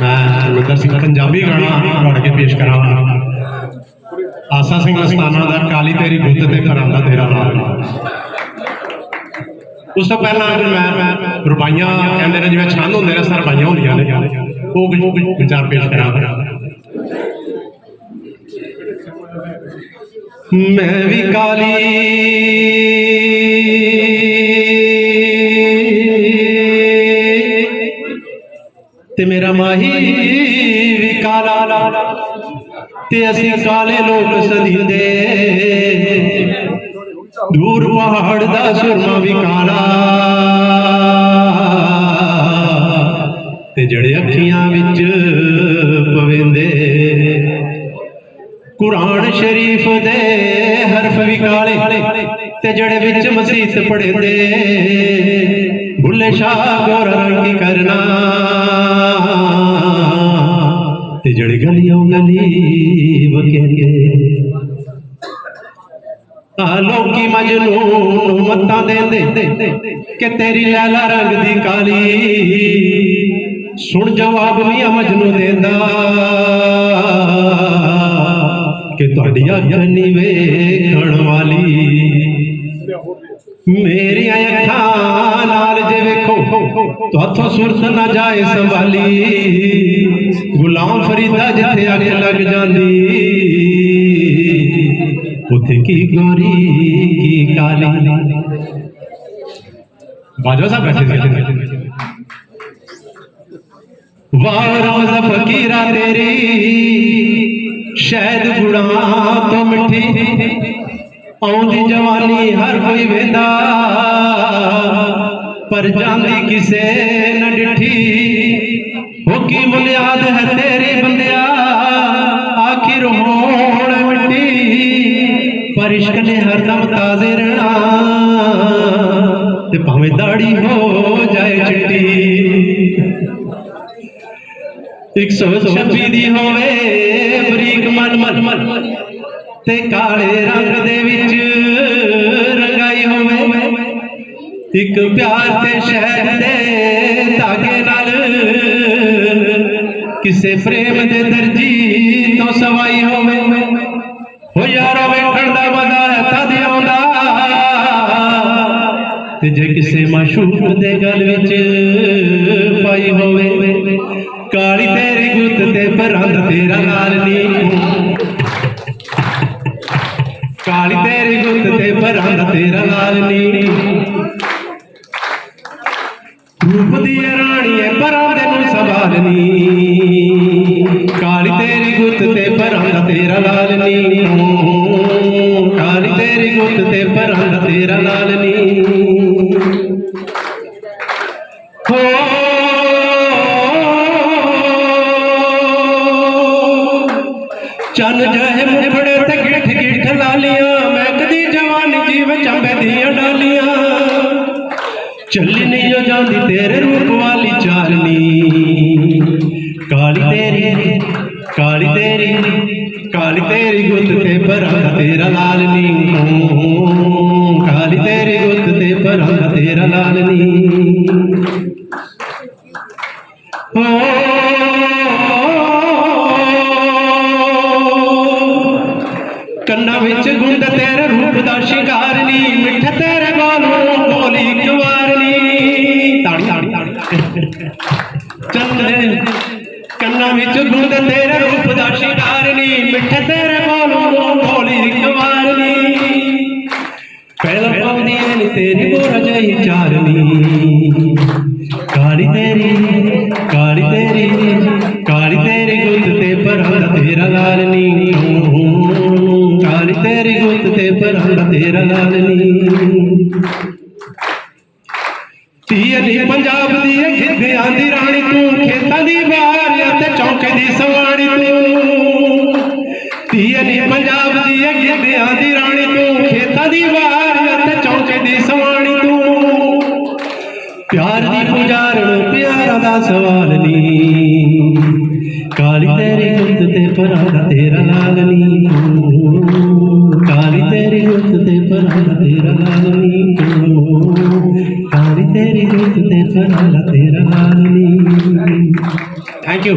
ਮੈਂ ਗੁਰਦਰ ਸਿੰਘ ਪੰਜਾਬੀ ਗਾਣਾ ਗੜ ਕੇ ਪੇਸ਼ ਕਰਾਂਗਾ। ਆਸਾ ਸਿੰਘ ਅਸਤਾਨਾ ਦਾ ਕਾਲੀ ਤੇਰੀ ਗੁੱਤ ਤੇ ਪਰਾਂਦਾ ਤੇਰਾ ਨਾਮ ਉਸ ਤੋਂ ਪਹਿਲਾਂ ਅੱਜ ਮੈਂ ਰੁਬਾਈਆਂ ਕਹਿੰਦੇ ਨੇ ਜਿਵੇਂ ਛੰਦ ਹੁੰਦੇ ਨੇ ਸਰਬਾਈਆਂ ਹੁੰਦੀਆਂ ਨੇ। ਉਹ ਕੁਝ ਵਿਚਾਰ ਪੇਸ਼ ਕਰਾਂਗਾ। ਮੈਂ ਵੀ ਕਾਲੀ ਤੇ ਮੇਰਾ ਮਾਹੀ ਵੀ ਕਾਲਾ ਤੇ ਅਸੀਂ ਕਾਲੇ ਲੋਕ ਸਦੀਂਦੇ। ਦੂਰ ਪਹਾੜ ਦਾ ਸੁਰਮਾ ਵੀ ਕਾਲਾ ਤੇ ਜਿਹੜੇ ਅੱਖੀਆਂ ਵਿੱਚ ਪਵਿੰਦੇ। ਕੁਰਾਨ ਸ਼ਰੀਫ ਦੇ ਹਰਫ ਵੀ ਕਾਲੇ ਤੇ ਜਿਹੜੇ ਵਿੱਚ ਮਸੀਤ ਪੜ੍ਹਦੇ। ਭੁੱਲੇ ਸ਼ਾਹ ਗੋਰ ਰੰਗ ਕਰਨਾ? ਤੇ ਜਿਹੜੇ ਗਲੀਆਂ ਗਲੀ ਵਕੇਂਦੇ ਆ ਲੋਕੀ ਮਜਨੂੰ ਮੱਤਾਂ ਦੇਂਦੇ, ਕਿ ਤੇਰੀ ਲੈਲਾ ਰੰਗ ਦੀ ਕਾਲੀ। ਸੁਣ ਜਵਾਬ ਮੀਆਂ ਮਜਨੂੰ ਦੇਂਦਾ, ਕਿ ਤੁਹਾਡੀ ਅੱਖ ਨਹੀਂ ਵੇਖਣ ਮੇਰੀਆਂ ਅੱਖਾਂ ਨਾਲ ਜੇ ਵੇਖੋ ਤੁਹਾਥੋਂ ਸੁਰਤ ਨਾ ਜਾਏ ਸੰਭਾਲੀ ਗੁਲਾਮ ਫਰੀਦਾ ਜਿੱਥੇ ਅੱਖ ਲੱਗ ਜਾਂਦੀ ਉਥੇ ਕੀ ਗੋਰੀ ਕੀ ਕਾਲੀ ਬਾਜੋ ਸਾਹਿਬ ਬੈਠੇ ਸੀ ਵਾਹ ਰੋਜ਼ਾ ਫਕੀਰਾ ਤੇਰੀ ਸ਼ਾਇਦ ਗੁਣਾ ਤੋਂ ਮਿੱਠੀ ਆਉਂਦੀ ਜਵਾਨੀ ਹਰ ਕੋਈ ਵੇਂਦਾ ਪਰ ਜਾਂਦੀ ਕਿਸੇ ਨਾ ਡਿਠੀ ਹੋ ਕੀ ਬੁਨਿਆਦ ਹੈ ਤੇਰੀ ਬੰਦਿਆ ਆਖਿਰ ਹੋਣ ਮਿੱਟੀ ਪਰ ਇਸ਼ਕ ਨੇ ਹਰਦਮ ਤਾਜ਼ੇ ਰਹਿਣਾ ਤੇ ਭਾਵੇਂ ਦਾੜੀ ਹੋ ਜਾਏ ਚਿੱਟੀ 126 ਦੀ ਹੋਵੇ ਬਰੀਕ ਮਨ ਮਨ ਮਨ ਤੇ ਕਾਲੇ ਰੰਗ ਦੇ ਵਿੱਚ ਰੰਗਾਈ ਇੱਕ ਪਿਆਰ ਦੇ ਸ਼ਹਿਰ ਦੇ ਧਾਗੇ ਨਾਲ। ਕਿਸੇ ਪ੍ਰੇਮ ਦੇ ਦਰਜੀ ਤੋਂ ਸਵਾਈ ਹੋਵੇ। ਹੋ ਯਾਰੋ ਵੇਖਣ ਦਾ ਮਜ਼ਾ ਹੈ, ਤਦ ਆਉਂਦਾ। ਤੇ ਜੇ ਕਿਸੇ ਮਾਸ਼ੂਕ ਦੇ ਗਲ ਵਿੱਚ ਪਾਈ ਹੋਵੇ, ਕਾਲੀ ਤੇਰੀ ਗੁੱਤ ਤੇ ਪਰੰਦ ਤੇਰਾ ਲਾਲ ਨੀ। ਕਾਲੀ ਤੇਰੀ ਗੁੱਤ ਤੇ ਪਰੰਦ ਤੇਰਾ ਲਾਲ ਨੀ। ਰੂਪ ਦੀ ਰਾਣੀ ਐ ਪਰਾਂਦੇ ਨੂੰ ਸੰਭਾਲਨੀ ਕਾਲੀ ਤੇਰੀ ਗੁੱਤ ਤੇ ਪਰੰਦ ਤੇਰਾ ਲਾਲਨੀ ਕਾਲੀ ਤੇਰੀ ਗੁੱਤ ਤੇ ਪਰੰਦ ਤੇਰਾ ਲਾਲਨੀ ਹੋ ਚੰਨ ਜਹ ਮੁਖੜੇ ਤੇ ਗਿੱਠ ਗਿੱਠ ਲਾਲੀਆਂ, ਮੈਂ ਮਹਿਕਦੀ ਜਵਾਨੀ ਜੀਵ ਚੰਬੇ ਦੀਆਂ ਡਾਲੀਆਂ। ਚੱਲੀ ਜਾਂਦੀ ਤੇਰੇ ਰੂਪ ਵਾਲੀ ਚਾਲਨੀ। ਕਾਲੀ ਤੇਰੀ ਕਾਲੀ ਤੇਰੀ ਕਾਲੀ ਤੇਰੀ ਗੁੱਤ ਤੇ ਪਰੰਗ ਤੇਰਾ ਲਾਲ ਨੀ ਕਾਲੀ ਤੇਰੀ ਗੁੱਤ ਤੇ ਪਰੰਗ ਤੇਰਾ ਲਾਲ ਨੀ ਪਾਉਂਦੀ ਐ ਨੀ ਤੇਰੀ ਚਾਰਨੀ। ਕਾਲੀ ਤੇਰੀ ਕਾਲੀ ਤੇਰੀ ਕਾਲੀ ਤੇਰੀ ਗੁੱਤ ਤੇ ਪਰੰਦ ਤੇਰਾ ਲਾਲਨੀ। ਕਾਲੀ ਤੇਰੀ ਗੁੱਤ ਤੇ ਪਰੰਦ ਤੇਰਾ ਲਾਲਨੀ। ਨੀ ਧੀਏ ਪੰਜਾਬ ਦੀ ਏ ਖਿੱਦਿਆਂ ਦੀ ਰਾਣੀ ਤੂੰ, ਖੇਤਾਂ ਦੀ ਬਾਰ ਤੇ ਚੌਂਕੇ ਦੀ ਸਵਾਣੀ ਤੂੰ। ਧੀਏ ਨੀ ਪੰਜਾਬ ਦੀ ਏ ਖਿੱਦਿਆਂ ਦੀ ਰਾਣੀ ਤੂੰ, ਖੇਤਾਂ ਦੀ ਬਾਰ ਅਤੇ ਚੌਂਕੇ ਦੀ ਸਵਾਣੀ ਤੂੰ ਪਿਆਰ ਦੀ ਪੁਜਾਰਨ ਪਿਆਰਾ ਦਾ ਸਵਾਲ ਨੀ ਕਾਲੀ ਤੇਰੀ ਗੁੱਤ ਤੇ ਪਰਾਂ ਤੇਰਾ ਲਾਲ ਨੀ ਕਾਲੀ ਤੇਰੀ ਗੁੱਤ ਤੇ ਪਰਾਂ ਤੇਰਾ ਲਾਲ ਨੀ ਕਾਲੀ ਤੇਰੀ ਗੁੱਤ ਤੇ ਪਰਾਂ ਤੇਰਾ ਲਾਲ ਨੀ। Thank you